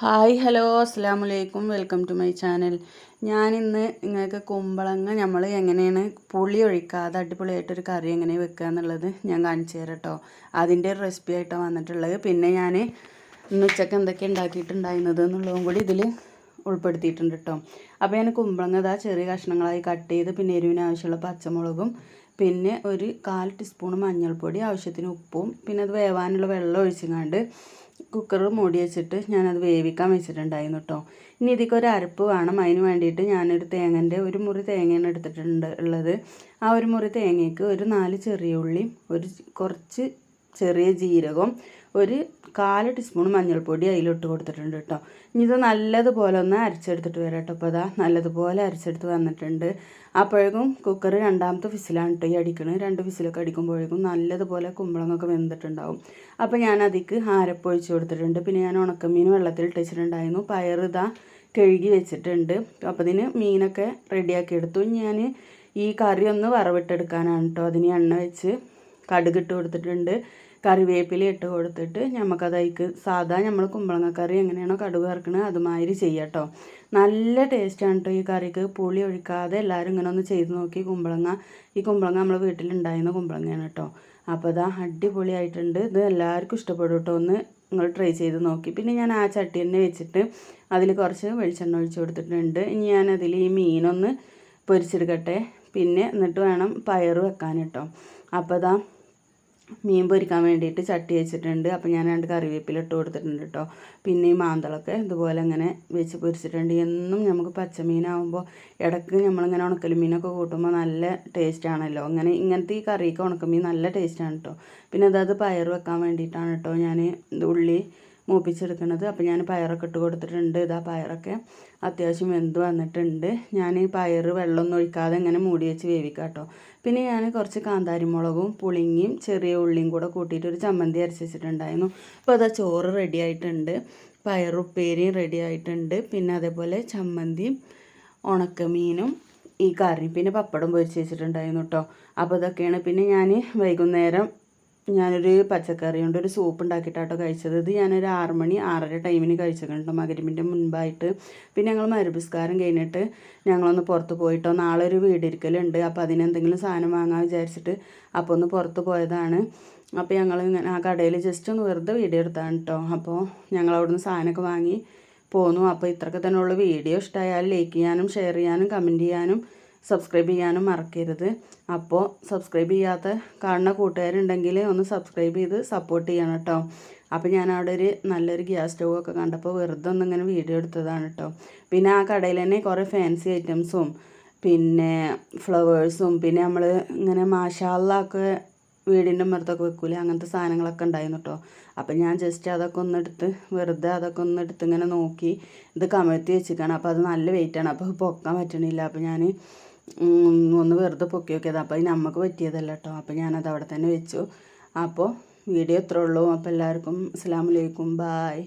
Hi hello അസ്സാം വലൈക്കും welcome to my channel. ഞാനിന്ന് നിങ്ങൾക്ക് കുമ്പളങ്ങ നമ്മൾ എങ്ങനെയാണ് പുളി ഒഴിക്കാതെ അടിപൊളിയായിട്ടൊരു കറി എങ്ങനെ വെക്കുക എന്നുള്ളത് ഞാൻ കാണിച്ചു തരാം കേട്ടോ അതിന്റെ റെസിപ്പി ആയിട്ടാണ് വന്നിട്ടുള്ളത്. പിന്നെ ഞാൻ ഇന്ന് ഉച്ചയ്ക്ക് എന്തൊക്കെ ഉണ്ടാക്കിയിട്ടുണ്ടായിരുന്നത് എന്നുള്ളതും കൂടി ഇതിൽ ഉൾപ്പെടുത്തിയിട്ടുണ്ട് കേട്ടോ അപ്പോൾ ഞാൻ കുമ്പളങ്ങ ഇതാ ചെറിയ കഷ്ണങ്ങളായി കട്ട് ചെയ്ത് പിന്നെ എരിവിന് ആവശ്യമുള്ള പച്ചമുളകും പിന്നെ ഒരു കാൽ ടീസ്പൂൺ മഞ്ഞൾപ്പൊടി ആവശ്യത്തിന് ഉപ്പും പിന്നെ അത് വേവാനുള്ള വെള്ളം ഒഴിച്ചങ്ങാണ്ട് കുക്കർ മൂടി വെച്ചിട്ട് ഞാനത് വേവിക്കാൻ വെച്ചിട്ടുണ്ടായിരുന്നു കേട്ടോ ഇനി ഇതിക്ക് ഒരു അരപ്പ് വേണം. അതിന് വേണ്ടിയിട്ട് ഞാനൊരു തേങ്ങന്റെ ഒരു മുറി തേങ്ങയാണ് എടുത്തിട്ടുണ്ട് ഉള്ളത്. ആ ഒരു മുറി തേങ്ങയ്ക്ക് ഒരു നാല് ചെറിയ ഉള്ളിയും ഒരു കുറച്ച് ചെറിയ ജീരകം ഒരു കാൽ ടീസ്പൂൺ മഞ്ഞൾപ്പൊടി അതിലിട്ട് കൊടുത്തിട്ടുണ്ട് കേട്ടോ. ഇനി ഇത് നല്ലതുപോലെ ഒന്ന് അരച്ചെടുത്തിട്ട് വരാം കേട്ടോ അപ്പോൾ അതാ നല്ലതുപോലെ അരച്ചെടുത്ത് വന്നിട്ടുണ്ട്. അപ്പോഴേക്കും കുക്കർ രണ്ടാമത്തെ വിസിലാണ് കേട്ടോ ഈ അടിക്കണത്. രണ്ട് വിസിലൊക്കെ അടിക്കുമ്പോഴേക്കും നല്ലതുപോലെ കുമ്പളങ്ങൊക്കെ വെന്തിട്ടുണ്ടാവും. അപ്പോൾ ഞാൻ അതിക്ക് ആരപ്പൊഴിച്ച് കൊടുത്തിട്ടുണ്ട്. പിന്നെ ഞാൻ ഉണക്കമീൻ വെള്ളത്തിൽ ഇട്ടിട്ടുണ്ടായിരുന്നു. പയർ ഇതാ കഴുകി വെച്ചിട്ടുണ്ട്. അപ്പോൾ അതിന് മീനൊക്കെ റെഡിയാക്കി എടുത്തു. ഞാൻ ഈ കറി ഒന്ന് വറവിട്ടെടുക്കാനാണ് കേട്ടോ. അതിന് എണ്ണ വെച്ച് കടുകിട്ട് കൊടുത്തിട്ടുണ്ട്. കറിവേപ്പില ഇട്ട് കൊടുത്തിട്ട് നമുക്കതായിക്ക് സാധാ നമ്മൾ കുമ്പളങ്ങ കറി എങ്ങനെയാണോ കടുക് വറക്കണത് അതുമാതിരി ചെയ്യാം കേട്ടോ നല്ല ടേസ്റ്റാണ് കേട്ടോ ഈ കറിക്ക്. പുളി ഒഴിക്കാതെ എല്ലാവരും ഇങ്ങനെ ഒന്ന് ചെയ്ത് നോക്കി. കുമ്പളങ്ങ ഈ കുമ്പളങ്ങ നമ്മൾ വീട്ടിലുണ്ടായിരുന്ന കുമ്പളങ്ങയാണ് കേട്ടോ അപ്പോൾ അതാ അടിപൊളിയായിട്ടുണ്ട്. ഇത് എല്ലാവർക്കും ഇഷ്ടപ്പെടും കേട്ടോ ഒന്ന് നിങ്ങൾ ട്രൈ ചെയ്ത് നോക്കി. പിന്നെ ഞാൻ ആ ചട്ടി തന്നെ വെച്ചിട്ട് അതിൽ കുറച്ച് വെളിച്ചെണ്ണ ഒഴിച്ച് കൊടുത്തിട്ടുണ്ട്. ഇനി ഞാൻ അതിൽ ഈ മീനൊന്ന് പൊരിച്ചെടുക്കട്ടെ. പിന്നെ എന്നിട്ട് വേണം പയർ വെക്കാൻ കേട്ടോ അപ്പോൾ അതാ മീൻ പൊരിക്കാൻ വേണ്ടിയിട്ട് ചട്ടി വെച്ചിട്ടുണ്ട്. അപ്പോൾ ഞാൻ രണ്ട് കറിവേപ്പില ഇട്ട് കൊടുത്തിട്ടുണ്ട് കേട്ടോ പിന്നെ ഈ മാന്തളൊക്കെ ഇതുപോലെ ഇങ്ങനെ വെച്ച് പൊരിച്ചിട്ടുണ്ട്. എന്നും നമുക്ക് പച്ചമീനാകുമ്പോൾ ഇടയ്ക്ക് നമ്മളിങ്ങനെ ഉണക്കൽ മീനൊക്കെ കൂട്ടുമ്പോൾ നല്ല ടേസ്റ്റ് ആണല്ലോ. അങ്ങനെ ഇങ്ങനത്തെ ഈ കറിയൊക്കെ ഉണക്കമീൻ നല്ല ടേസ്റ്റാണ് കേട്ടോ പിന്നെ അതത് പയർ വെക്കാൻ വേണ്ടിയിട്ടാണ് കേട്ടോ ഞാൻ ഉള്ളി മൂപ്പിച്ചെടുക്കുന്നത് അപ്പോൾ ഞാൻ പയറൊക്കെ ഇട്ട് കൊടുത്തിട്ടുണ്ട്. ഇതാ പയറൊക്കെ അത്യാവശ്യം വെന്ത് വന്നിട്ടുണ്ട്. ഞാൻ ഈ പയർ വെള്ളമൊന്നും ഒഴിക്കാതെ ഇങ്ങനെ മൂടി വെച്ച് വേവിക്കാം കേട്ടോ പിന്നെ ഞാൻ കുറച്ച് കാന്താരിമുളകും പുളിങ്ങിയും ചെറിയ ഉള്ളിയും കൂടെ കൂട്ടിയിട്ട് ഒരു ചമ്മന്തി അരച്ച് വെച്ചിട്ടുണ്ടായിരുന്നു. അപ്പോൾ അതാ ചോറ് റെഡി ആയിട്ടുണ്ട്. പയറുപ്പേരിയും റെഡി ആയിട്ടുണ്ട്. പിന്നെ അതേപോലെ ചമ്മന്തിയും ഉണക്കമീനും ഈ കറി പിന്നെ പപ്പടം പൊരിച്ച് വെച്ചിട്ടുണ്ടായിരുന്നു കേട്ടോ അപ്പോൾ ഇതൊക്കെയാണ്. പിന്നെ ഞാൻ വൈകുന്നേരം ഞാനൊരു പച്ചക്കറി കൊണ്ട് ഒരു സൂപ്പ് ഉണ്ടാക്കിയിട്ടാട്ടോ കഴിച്ചത്. ഇത് ഞാനൊരു ആറ് മണി ആറര ടൈമിന് കഴിച്ചിട്ടുണ്ട് മകരിമിന്റെ മുൻപായിട്ട്. പിന്നെ ഞങ്ങൾ മരുപുസ്കാരം കഴിഞ്ഞിട്ട് ഞങ്ങളൊന്ന് പുറത്ത് പോയിട്ടോ. നാളെ ഒരു വീടിരിക്കലുണ്ട്. അപ്പോൾ അതിനെന്തെങ്കിലും സാധനം വാങ്ങാൻ വിചാരിച്ചിട്ട് അപ്പോൾ ഒന്ന് പുറത്ത് പോയതാണ്. അപ്പോൾ ഞങ്ങൾ ഇങ്ങനെ ആ കടയിൽ ജസ്റ്റ് ഒന്ന് വെറുതെ വീഡിയോ എടുത്താണ് കേട്ടോ അപ്പോൾ ഞങ്ങൾ അവിടുന്ന് സാധനമൊക്കെ വാങ്ങി പോന്നു. അപ്പോൾ ഇത്രയൊക്കെ തന്നെയുള്ള വീഡിയോ ഇഷ്ടമായാൽ ലൈക്ക് ചെയ്യാനും ഷെയർ ചെയ്യാനും കമന്റ് ചെയ്യാനും സബ്സ്ക്രൈബ് ചെയ്യാനും മറക്കരുത്. അപ്പോൾ സബ്സ്ക്രൈബ് ചെയ്യാത്ത കാണുന്ന കൂട്ടുകാരുണ്ടെങ്കിൽ ഒന്ന് സബ്സ്ക്രൈബ് ചെയ്ത് സപ്പോർട്ട് ചെയ്യണം കേട്ടോ അപ്പോൾ ഞാൻ അവിടെ ഒരു നല്ലൊരു ഗ്യാസ് സ്റ്റൗ ഒക്കെ കണ്ടപ്പോൾ വെറുതെ ഒന്ന് ഇങ്ങനെ വീഡിയോ എടുത്തതാണ് കേട്ടോ പിന്നെ ആ കടയിൽ തന്നെ കുറേ ഫാൻസി ഐറ്റംസും പിന്നെ ഫ്ലവേഴ്സും പിന്നെ നമ്മൾ ഇങ്ങനെ മാഷാളൊക്കെ വീടിന്റെ മരത്തൊക്കെ വെക്കൂലേ അങ്ങനത്തെ സാധനങ്ങളൊക്കെ ഉണ്ടായിരുന്നു കേട്ടോ അപ്പം ഞാൻ ജസ്റ്റ് അതൊക്കെ ഒന്നെടുത്ത് വെറുതെ അതൊക്കെ ഒന്നെടുത്ത് ഇങ്ങനെ നോക്കി ഇത് കമഴ്ത്തി വെച്ചിരിക്കണം അപ്പോൾ അത് നല്ല വെയിറ്റാണ് അപ്പോൾ പൊക്കാൻ പറ്റണില്ല. അപ്പോൾ ഞാൻ ഒന്ന് വെറുതെ പൊക്കി നോക്കിയത് അപ്പോൾ അത് നമുക്ക് പറ്റിയതല്ല കേട്ടോ അപ്പോൾ ഞാനത് അവിടെ തന്നെ വെച്ചു. അപ്പോൾ വീഡിയോ ഇത്രേ ഉള്ളൂ. അപ്പോൾ എല്ലാവർക്കും അസ്സാം വലൈക്കും ബായ്